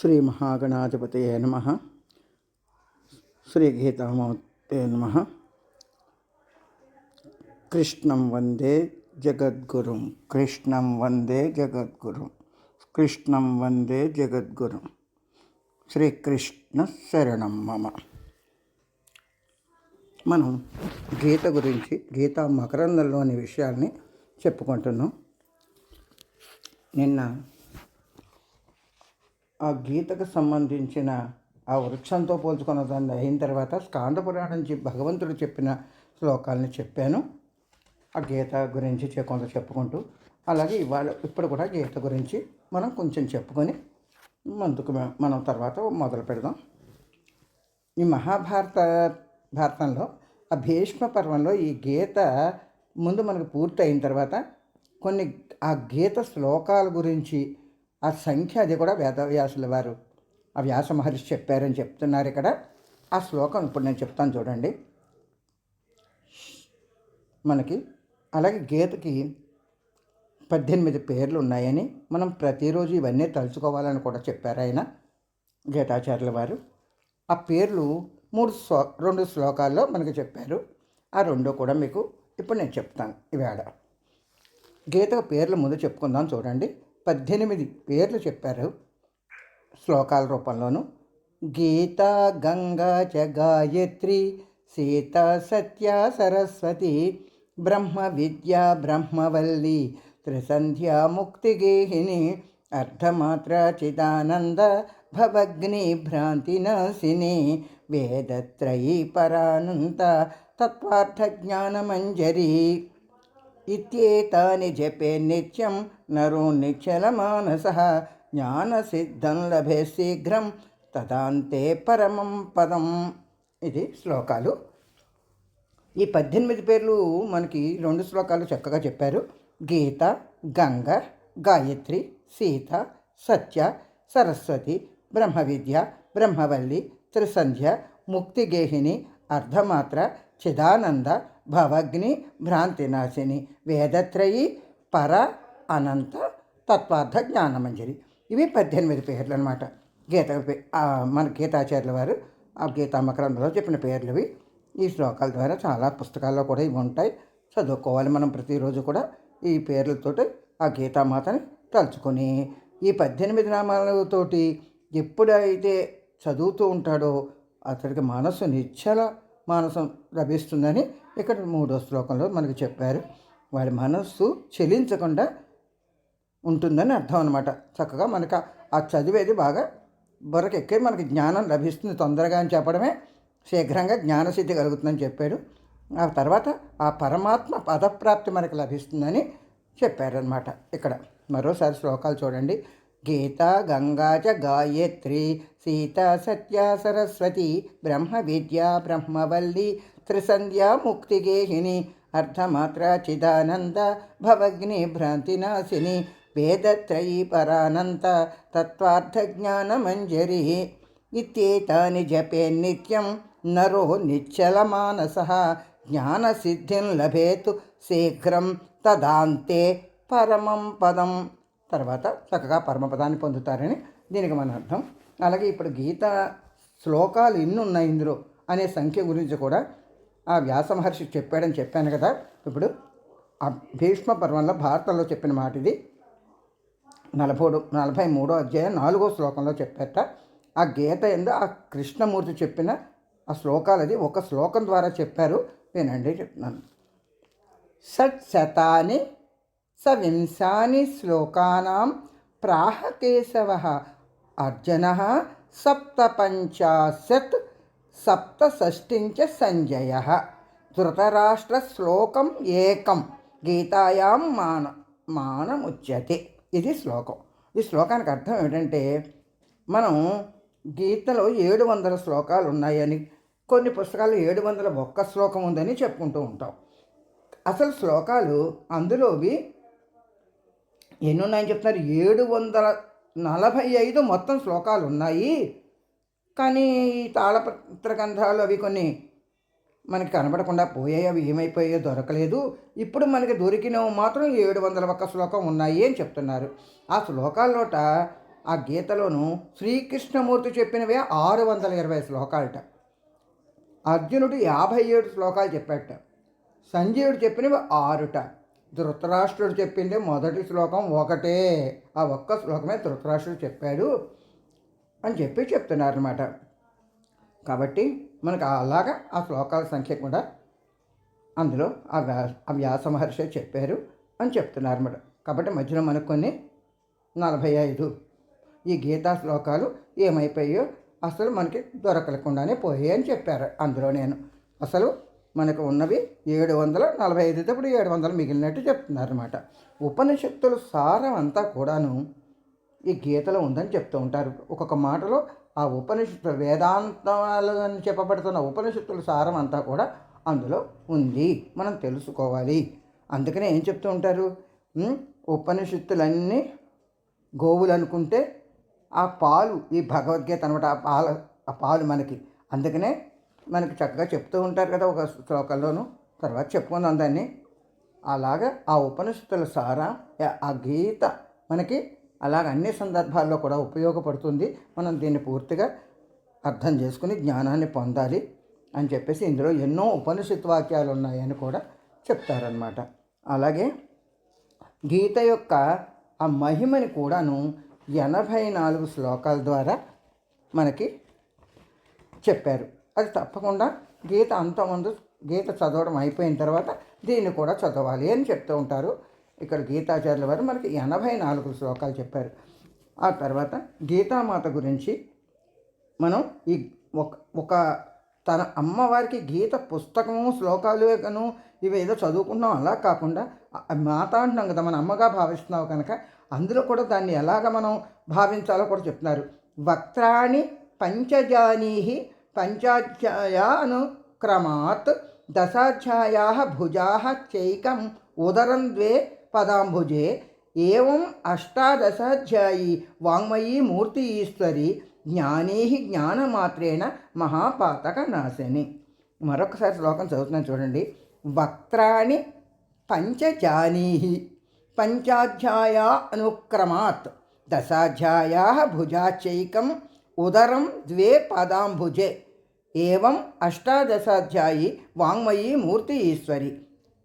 శ్రీ మహాగణాధిపతే నమ. శ్రీ గీతామూర్తే నమ. కృష్ణం వందే జగద్గురుం. కృష్ణం వందే జగద్గురుం. కృష్ణం వందే జగద్గురుం. శ్రీకృష్ణ శరణం మమ. మనం గీత గురించి గీత మకరందంలోని విషయాల్ని చెప్పుకుంటున్నాం. నిన్న ఆ గీతకు సంబంధించిన ఆ వృక్షంతో పోల్చుకున్న దాన్ని అయిన తర్వాత స్కాంద పురాణం భగవంతుడు చెప్పిన శ్లోకాలని చెప్పాను. ఆ గీత గురించి చె- కొంత చెప్పుకుంటూ అలాగే ఇవాళ ఇప్పుడు కూడా గీత గురించి మనం కొంచెం చెప్పుకొని ముందుకు మనం తర్వాత మొదలు పెడదాం. ఈ మహాభారత భారతంలో ఆ భీష్మ పర్వంలో ఈ గీత ముందు మనకు పూర్తి అయిన తర్వాత కొన్ని ఆ గీత శ్లోకాల గురించి ఆ సంఖ్య అది కూడా వేదవ్యాసుల వారు. ఆ వ్యాస మహర్షి చెప్పారని చెప్తున్నారు ఇక్కడ. ఆ శ్లోకం ఇప్పుడు నేను చెప్తాను చూడండి. మనకి అలాగే గీతకి పద్దెనిమిది పేర్లు ఉన్నాయని మనం ప్రతిరోజు ఇవన్నీ తలుచుకోవాలని కూడా చెప్పారు ఆయన గీతాచార్యుల వారు. ఆ పేర్లు మూడు శ్లో రెండు శ్లోకాల్లో మనకి చెప్పారు. ఆ రెండు కూడా మీకు ఇప్పుడు నేను చెప్తాను ఈవేళ. గీత పేర్లు ముందు చెప్పుకుందాం చూడండి. పద్దెనిమిది పేర్లు చెప్పారు శ్లోకాల రూపంలోను. గీత గంగా చ గాయత్రి సీత సత్య సరస్వతి బ్రహ్మ విద్య బ్రహ్మవల్లి త్రిసంధ్యా ముక్తిగేహిని అర్ధమాత్ర చిదానంద భవగ్ని భ్రాంతినాశిని వేదత్రయీ పరానంత తత్వార్థ జ్ఞానమంజరి ఇత్యేతాని జపే నిత్యం నరో నిశ్చలమానస జ్ఞానసిద్ధం లభే శీఘ్రం తదాంతే పరమం పదం. ఇది శ్లోకాలు. ఈ పద్దెనిమిది పేర్లు మనకి రెండు శ్లోకాలు చక్కగా చెప్పారు. గీత గంగ గాయత్రి సీత సత్య సరస్వతి బ్రహ్మ విద్య బ్రహ్మవల్లి త్రిసంధ్య ముక్తిగేహిని అర్ధమాత్ర చిదానంద భవగ్ని భ్రాంతినాశిని వేదత్రయి పర అనంత తత్వార్థ జ్ఞానమంజరి. ఇవి పద్దెనిమిది పేర్లు అనమాట గీత పే- మన గీతాచార్యుల వారు ఆ గీతామ గ్రంథంలో చెప్పిన పేర్లు ఇవి ఈ శ్లోకాల ద్వారా చాలా పుస్తకాల్లో కూడా ఇవి ఉంటాయి. చదువుకోవాలి మనం ప్రతిరోజు కూడా ఈ పేర్లతోటి ఆ గీతామాతని తలుచుకొని. ఈ పద్దెనిమిది నామాలతోటి ఎప్పుడైతే చదువుతూ ఉంటాడో అతడికి మనసు నిశ్చల మానసం లభిస్తుందని ఇక్కడ మూడో శ్లోకంలో మనకు చెప్పారు వాడి మనస్సు చెలించకుండా ఉంటుందని అర్థం అనమాట చక్కగా మనకు ఆ- చదివేది బాగా బుర్రకెక్కే మనకి జ్ఞానం లభిస్తుంది తొందరగా అని చెప్పడమే శీఘ్రంగా జ్ఞానసిద్ధి కలుగుతుందని చెప్పాడు. ఆ తర్వాత ఆ పరమాత్మ పదప్రాప్తి మనకు లభిస్తుందని చెప్పారనమాట ఇక్కడ. మరోసారి శ్లోకాలు చూడండి. గీత గంగాచ గాయత్రి సీత సత్య సరస్వతి బ్రహ్మ విద్య బ్రహ్మవల్లి త్రిసంధ్య ముక్తిగేహిని అర్థమాత్ర చిదానంద భవగ్ని భ్రాంతినాశిని వేదత్రయీ పరానంత తత్వార్థ ఇత్యేతాని జపే నిత్యం నరో నిశ్చలమానస జ్ఞానసిద్ధిం లభేతు శీఘ్రం తదాంతే పరమం పదం. తర్వాత చక్కగా పరమపదాన్ని పొందుతారని దీనికి మన అర్థం. అలాగే ఇప్పుడు గీత శ్లోకాలు ఎన్ని ఉన్నాయి ఇందులో అనే సంఖ్య గురించి కూడా ఆ వ్యాస మహర్షి చెప్పాడని చెప్పాను కదా. ఇప్పుడు ఆ భీష్మ పర్వంలో భారతంలో చెప్పిన మాట ఇది. నలభై నలభై మూడో అధ్యాయం నాలుగో శ్లోకంలో చెప్పేట. ఆ గీత ఎందు ఆ కృష్ణమూర్తి చెప్పిన ఆ శ్లోకాలు అది. ఒక శ్లోకం ద్వారా చెప్పారు. వినండి చెప్తున్నాను. షట్శతాని సవింశాని శ్లోకానాం ప్రాహకేశవ అర్జున సప్తపంచాశత్ సప్తషష్టించ సంజయ ధృతరాష్ట్ర శ్లోకం ఏకం గీతాయాం మాన మానముచ్యతే ఇది శ్లోకం ఈ శ్లోకానికి అర్థం ఏమిటంటే మనం గీతలో ఏడు వందల శ్లోకాలు ఉన్నాయని కొన్ని పుస్తకాలు ఏడు వందల ఒక్క శ్లోకం ఉందని చెప్పుకుంటూ ఉంటాం. అసలు శ్లోకాలు అందులోవి ఎన్ని ఉన్నాయని చెప్తున్నారు? ఏడు వందల నలభై ఐదు మొత్తం శ్లోకాలు ఉన్నాయి కానీ ఈ తాళపత్ర గంధాలు అవి కొన్ని మనకి కనబడకుండా పోయాయి అవి ఏమైపోయాయో దొరకలేదు. ఇప్పుడు మనకి దొరికినవి మాత్రం ఏడు వందల ఒక్క శ్లోకం ఉన్నాయి అని చెప్తున్నారు. ఆ శ్లోకాల్లోట ఆ గీతలోను శ్రీకృష్ణమూర్తి చెప్పినవే ఆరు వందల ఇరవై శ్లోకాలట. అర్జునుడు యాభై ఏడు శ్లోకాలు చెప్పాట సంజయుడు చెప్పినవి ఆరుట. ధృతరాష్ట్రుడు చెప్పింది మొదటి శ్లోకం ఒకటే. ఆ ఒక్క శ్లోకమే ధృతరాష్ట్రుడు చెప్పాడు. అని చెప్పి చెప్తున్నారు అనమాట కాబట్టి మనకు అలాగా ఆ శ్లోకాల సంఖ్య కూడా అందులో ఆ వ్యా ఆ వ్యాస మహర్షి చెప్పారు అని చెప్తున్నారన్నమాట. కాబట్టి మధ్యలో మనకు కొన్ని నలభై ఐదు ఈ గీతా శ్లోకాలు ఏమైపోయాయో అసలు మనకి దొరకకుండానే పోయాయి అని చెప్పారు అందులో నేను. అసలు మనకు ఉన్నవి ఏడు వందల నలభై ఐదు ఇప్పుడు ఏడు వందలు మిగిలినట్టు చెప్తున్నారు అనమాట ఉపనిషత్తుల సారం అంతా కూడాను ఈ గీతలో ఉందని చెప్తూ ఉంటారు. ఒక్కొక్క మాటలో ఆ ఉపనిషత్తులు వేదాంతాలు అని చెప్పబడుతున్న ఉపనిషత్తుల సారం అంతా కూడా అందులో ఉంది. మనం తెలుసుకోవాలి. అందుకనే ఏం చెప్తూ ఉంటారు? ఉపనిషత్తులన్నీ గోవులు అనుకుంటే ఆ పాలు ఈ భగవద్గీత అనమాట ఆ పాల ఆ పాలు మనకి. అందుకనే మనకి చక్కగా చెప్తూ ఉంటారు కదా ఒక శ్లోకంలోను. తర్వాత చెప్పుకుందాం దాన్ని. అలాగా ఆ ఉపనిషత్తుల సారా ఆ గీత మనకి అలాగ అన్ని సందర్భాల్లో కూడా ఉపయోగపడుతుంది. మనం దీన్ని పూర్తిగా అర్థం చేసుకుని జ్ఞానాన్ని పొందాలి అని చెప్పేసి ఇందులో ఎన్నో ఉపనిషత్ వాక్యాలు ఉన్నాయని కూడా చెప్తారనమాట అలాగే గీత యొక్క ఆ మహిమని కూడాను ఎనభై నాలుగు శ్లోకాల ద్వారా మనకి చెప్పారు. అది తప్పకుండా గీత అంతమంది గీత చదవడం అయిపోయిన తర్వాత దీన్ని కూడా చదవాలి అని చెప్తూ ఉంటారు. ఇక్కడ గీతాచార్యుల వారు మనకి ఎనభై నాలుగు శ్లోకాలు చెప్పారు. ఆ తర్వాత గీతామాత గురించి మనం ఈ ఒక ఒక తన అమ్మవారికి గీత పుస్తకము శ్లోకాలు కను ఇవి ఏదో చదువుకుంటున్నాం. అలా కాకుండా మాత అంటున్నాం కదా మన అమ్మగా భావిస్తున్నావు కనుక అందులో కూడా దాన్ని ఎలాగ మనం భావించాలో కూడా చెప్తున్నారు. వక్త్రాణి పంచజానీహి పంచాధ్యాయానుక్రమాత్ దశాధ్యాయా భుజా చైకం ఉదరం ద్వే పదాంబుజే ఏం అష్టాదశాధ్యాయీ వాంగ్మయీ మూర్తి ఈశ్వరి జ్ఞానీ జ్ఞానమాత్రేణ మహాపాతక నాశని మరొకసారి శ్లోకం చదువుతున్నాను చూడండి. వక్త్రాణి పంచజానీ పంచాధ్యాయా అనుక్రమాత్ దశాధ్యాయా భుజాచైకం ఉదరం ద్వే పాదాంభుజే ఏం అష్టాదశాధ్యాయీ వాంగ్మయీ మూర్తి ఈశ్వరి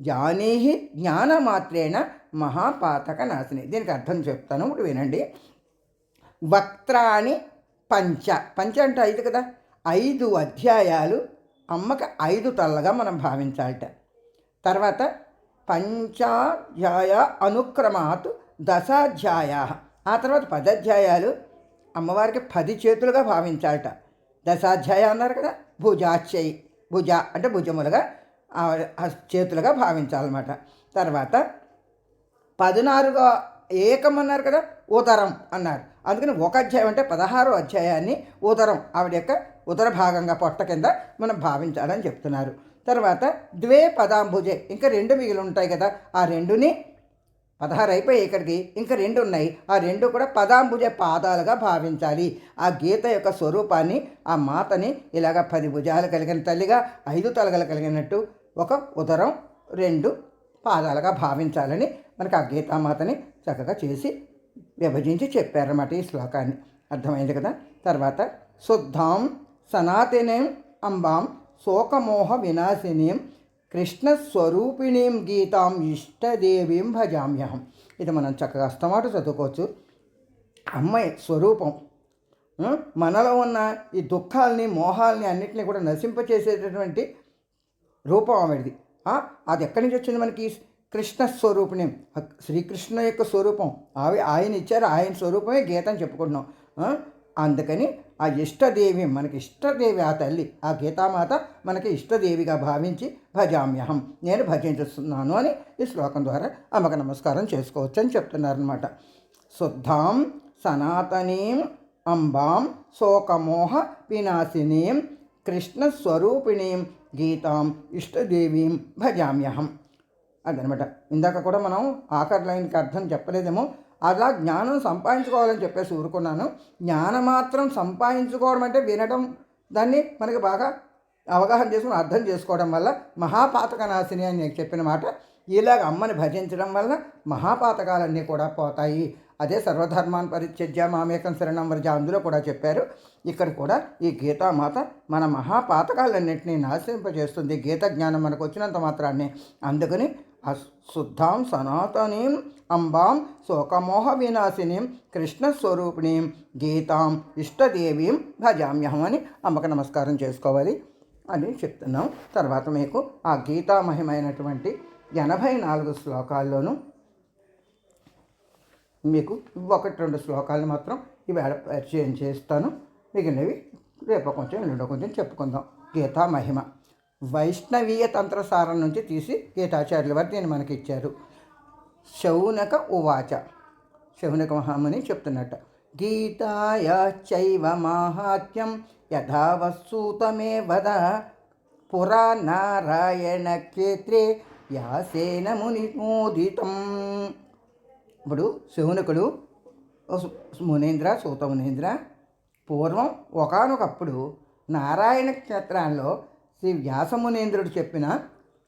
జానీహి జ్ఞానమాత్రేణ మహాపాతక నాశిని. దీనికి అర్థం చెప్తాను ఇప్పుడు వినండి. వక్త్రాని పంచ. పంచ అంటే ఐదు కదా? ఐదు అధ్యాయాలు అమ్మకి ఐదు తల్లగా మనం భావించాలట. తర్వాత పంచాధ్యాయ అనుక్రమాత్ దశాధ్యాయ. ఆ తర్వాత పదాధ్యాయాలు అమ్మవారికి పది చేతులుగా భావించాలట. దశాధ్యాయ అన్నారు కదా? భుజాచై భుజ అంటే భుజములుగా చేతులుగా భావించాలన్నమాట. తర్వాత పదినారుగా ఏకమన్నారు కదా ఉదరం అన్నారు. అందుకని ఒక అధ్యాయం అంటే పదహారో అధ్యాయాన్ని ఉదరం ఆవిడ యొక్క ఉదర భాగంగా పొట్ట కింద మనం భావించాలని చెప్తున్నారు. తర్వాత ద్వే పదాంబుజే ఇంకా రెండు మిగిలి ఉంటాయి కదా ఆ రెండుని పదహారు అయిపోయి ఇక్కడికి ఇంకా రెండు ఉన్నాయి. ఆ రెండు కూడా పదాంబుజ పాదాలుగా భావించాలి. ఆ గీత యొక్క స్వరూపాన్ని ఆ మాతని ఇలాగ పది భుజాలు కలిగిన తల్లిగా ఐదు తలగలు కలిగినట్టు ఒక ఉదరం రెండు పాదాలుగా భావించాలని మనకు ఆ గీతామాతని చక్కగా చేసి విభజించి చెప్పారన్నమాట ఈ శ్లోకాన్ని. అర్థమైంది కదా? తర్వాత శుద్ధాం సనాతనేం అంబాం శోకమోహ వినాశినీం కృష్ణస్వరూపిణీం గీతాం ఇష్టదేవీం భజామ్యహం. ఇది మనం చక్కగా అస్తమాట చదువుకోవచ్చు. అమ్మాయి స్వరూపం మనలో ఉన్న ఈ దుఃఖాలని మోహాల్ని అన్నింటినీ కూడా నశింపచేసేటటువంటి రూపం ఆమెది అది ఎక్కడి నుంచి వచ్చింది మనకి? కృష్ణ స్వరూపిణి. శ్రీకృష్ణ యొక్క స్వరూపం. అవి ఆయన ఇచ్చారు ఆయన స్వరూపమే గీత అని చెప్పుకుంటున్నాం. అందుకని ఆ ఇష్టదేవి మనకి ఇష్టదేవి ఆ తల్లి ఆ గీతామాత మనకి ఇష్టదేవిగా భావించి భజామ్యహం నేను భజించుస్తున్నాను అని ఈ శ్లోకం ద్వారా అమ్మకు నమస్కారం చేసుకోవచ్చు అని చెప్తున్నారనమాట శుద్ధాం సనాతనీం అంబాం శోకమోహ వినాశినీం కృష్ణస్వరూపిణీం గీతాం ఇష్టదేవీం భజామ్యహం అదనమాట. ఇందాక కూడా మనం ఆఖరి లైన్కి అర్థం చెప్పలేదేమో. అలా జ్ఞానం సంపాదించుకోవాలని చెప్పేసి ఊరుకున్నాను. జ్ఞానం మాత్రం సంపాదించుకోవడం అంటే వినడం. దాన్ని మనకి బాగా అవగాహన చేసుకుని అర్థం చేసుకోవడం వల్ల మహాపాతక నాశిని అని నేను చెప్పిన మాట. ఇలాగ అమ్మని భజించడం వల్ల మహాపాతకాలన్నీ కూడా పోతాయి. అదే సర్వధర్మాన్ పరిత్యజ్య మామేకం శరణం వ్రజ అందులో కూడా చెప్పారు. ఇక్కడ కూడా ఈ గీతామాత మన మహాపాతకాలన్నింటినీ నాశింపజేస్తుంది. గీత జ్ఞానం మనకు వచ్చినంత మాత్రాన్ని. అందుకని శుద్ధాం సనాతనీం అంబాం శోకమోహ వినాశినీం కృష్ణస్వరూపిణీం గీతాం ఇష్టదేవీం భజామ్యహం అని అమ్మకు నమస్కారం చేసుకోవాలి అని చెప్తున్నాం. తర్వాత మీకు ఆ గీతా మహిమైనటువంటి ఎనభై నాలుగు శ్లోకాల్లోనూ మీకు ఒకటి రెండు శ్లోకాలు మాత్రం ఇవి పరిచయం చేస్తాను. మిగిలినవి రేపు కొంచెం రెండో కొంచెం చెప్పుకుందాం. గీతా మహిమ. వైష్ణవీయ తంత్రసారం నుంచి తీసి గీతాచార్యుల వారు దీన్ని మనకి ఇచ్చారు శౌనక ఉవాచ. శౌనక మహాముని చెప్తున్నట్ట. గీతాయ చైవ మాహాత్మ్యం యథావసూతమే వద. పురా నారాయణ క్షేత్రే యాసేన మునిమోదితం ఇప్పుడు శివునకుడు మునీంద్ర సూత మునీంద్ర పూర్వం ఒకనొకప్పుడు నారాయణ క్షేత్రాల్లో శ్రీ వ్యాసమునేంద్రుడు చెప్పిన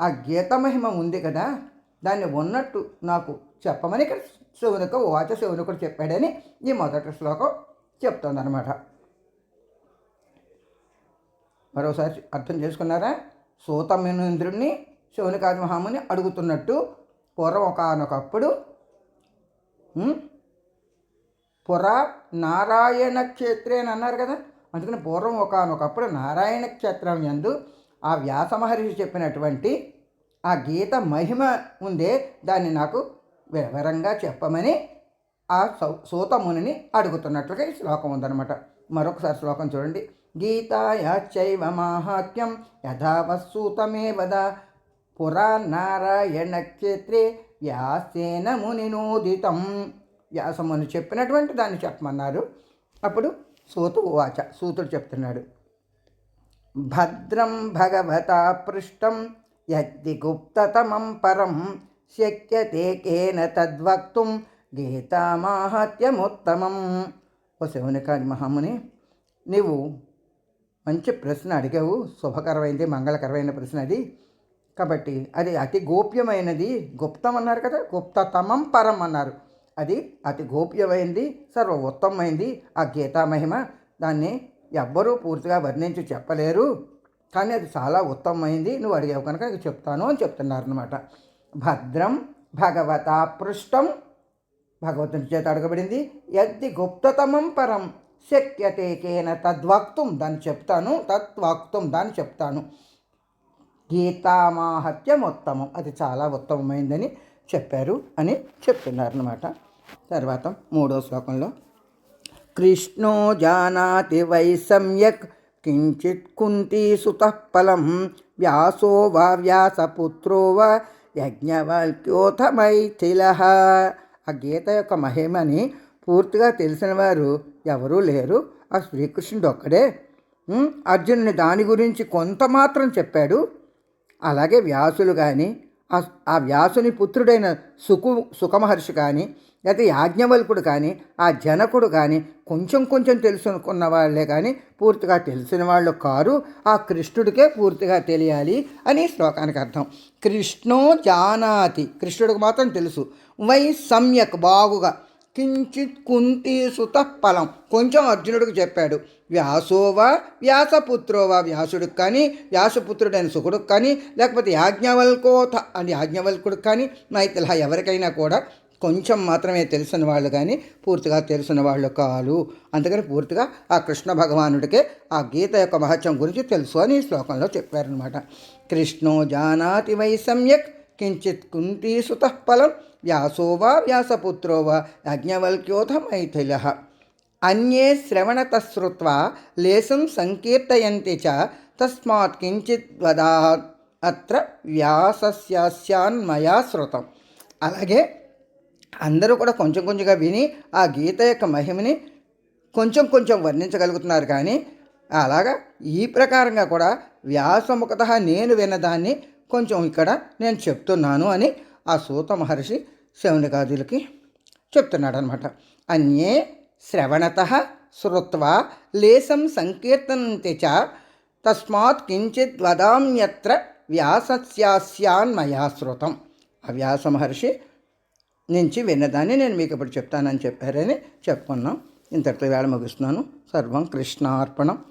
ఆ గీత మహిమ ఉంది కదా దాన్ని ఉన్నట్టు నాకు చెప్పమని ఇక్కడ శివునిక వాచ శివునికుడు చెప్పాడని ఈ మొదటి శ్లోకం చెప్తోందనమాట మరోసారి అర్థం చేసుకున్నారా? సూతమేంద్రుడిని శివునికాది మహాముని అడుగుతున్నట్టు పూర్వం ఒకనొకప్పుడు పురా నారాయణ క్షేత్రే అని అన్నారు కదా. అందుకని పూర్వం ఒకనొకప్పుడు నారాయణ క్షేత్రం ఎందు ఆ వ్యాస మహర్షి చెప్పినటువంటి ఆ గీత మహిమ ఉందే. దాన్ని నాకు వివరంగా చెప్పమని ఆ సూతమునిని అడుగుతున్నట్లుగా ఈ శ్లోకం ఉందన్నమాట. మరొకసారి శ్లోకం చూడండి. గీతాయాచైవ మాహాత్యం యథావత్సూతమే వద పురా నారాయణ క్షేత్రే వ్యాసేన మునినోదితం వ్యాసమును చెప్పినటువంటి దాన్ని చెప్పమన్నారు. అప్పుడు సూతు వాచ సూతుడు చెప్తున్నాడు. భద్రం భగవత పృష్టం యద్ది గుప్తతమం పరం శక్యతే కేన తద్వక్తుం గీతామాహత్యముత్తమం ఓ శివునికాని మహాముని నీవు మంచి ప్రశ్న అడిగావు. శుభకరమైనది మంగళకరమైన ప్రశ్న అది. కాబట్టి అది అతి గోప్యమైనది. గుప్తం అన్నారు కదా గుప్తతమం పరం అన్నారు. అది అతి గోప్యమైంది సర్వ ఉత్తమమైంది ఆ గీతా మహిమ దాన్ని ఎవ్వరూ పూర్తిగా వర్ణించి చెప్పలేరు. కానీ అది చాలా ఉత్తమమైంది. నువ్వు అడిగావు కనుక చెప్తాను అని చెప్తున్నారు అనమాట భద్రం భగవత పృష్టం. భగవంతుని చేత అడగబడింది. ఎద్ది గుప్తతమం పరం. శక్యతేకేన తద్వాక్తం దాన్ని చెప్తాను తద్వాక్తం దాన్ని చెప్తాను. గీతామాహత్యం ఉత్తమం అది చాలా ఉత్తమమైందని చెప్పారు అని చెప్తున్నారనమాట తర్వాత మూడో శ్లోకంలో కృష్ణో జానాతి వై సమ్యక్ కించిత్ కుంతీసుత ఫలం వ్యాసో వా వ్యాసపుత్రో వా యజ్ఞవల్క్యోథ మైథిల ఆ గీత యొక్క మహిమని పూర్తిగా తెలిసిన వారు ఎవరూ లేరు. ఆ శ్రీకృష్ణుడు ఒక్కడే. అర్జునుని దాని గురించి కొంత మాత్రం చెప్పాడు. అలాగే వ్యాసులు కానీ ఆ వ్యాసుని పుత్రుడైన సుకు సుఖమహర్షి కానీ లేకపోతే యాజ్ఞవల్కుడు కానీ ఆ జనకుడు కానీ కొంచెం కొంచెం తెలుసుకున్న వాళ్ళే కానీ పూర్తిగా తెలిసిన వాళ్ళు కారు ఆ కృష్ణుడికే పూర్తిగా తెలియాలి అని శ్లోకానికి అర్థం. కృష్ణో జానాతి కృష్ణుడికి మాత్రం తెలుసు. వై సమ్యక్ బాగుగా కించిత్ కుంతీసుత ఫలం. కొంచెం అర్జునుడికి చెప్పాడు. వ్యాసోవా వ్యాసపుత్రోవా వ్యాసుడికి కానీ వ్యాసపుత్రుడైన సుఖుడికి కానీ లేకపోతే యాజ్ఞవల్కోత అని యాజ్ఞవల్కుడికి కానీ మైథిల ఎవరికైనా కూడా కొంచెం మాత్రమే తెలిసిన వాళ్ళు కానీ పూర్తిగా తెలిసిన వాళ్ళు కాదు. అందుకని పూర్తిగా ఆ కృష్ణ భగవానుడికే ఆ గీత యొక్క మహత్యం గురించి తెలుసు అని ఈ శ్లోకంలో చెప్పారనమాట కృష్ణో జానాతి వై సమ్యక్ కించిత్ కుంతీసుత ఫలం వ్యాసో వా వ్యాసపుత్రో వా యజ్ఞవల్క్యోథ మైథిల. అన్యే శ్రవణత లేశం లేసం సంకీర్తయంతి చ తస్మాత్ కించిత్ వదా అత్ర వ్యాసస్యాన్మయా శృతం అలాగే అందరూ కూడా కొంచెం కొంచెంగా విని ఆ గీత యొక్క మహిమని కొంచెం కొంచెం వర్ణించగలుగుతున్నారు కానీ అలాగా ఈ ప్రకారంగా కూడా వ్యాసముఖత నేను విన్నదాన్ని కొంచెం ఇక్కడ నేను చెప్తున్నాను అని ఆ సూత మహర్షి శౌనికాదులకి చెప్తున్నాడు అనమాట అన్యే శ్రవణత శ్రుత్వా లేసం సంకీర్తనంతే చ. తస్మాత్ కించిత్ వదామ్యత్ర వ్యాసస్యాస్యాన్మయా శృతం ఆ వ్యాస మహర్షి నుంచి విన్నదాన్ని నేను మీకు ఇప్పుడు చెప్తానని చెప్పారని చెప్పుకున్నాం. ఇంతటితో వేళ ముగిస్తున్నాను. సర్వం కృష్ణార్పణం.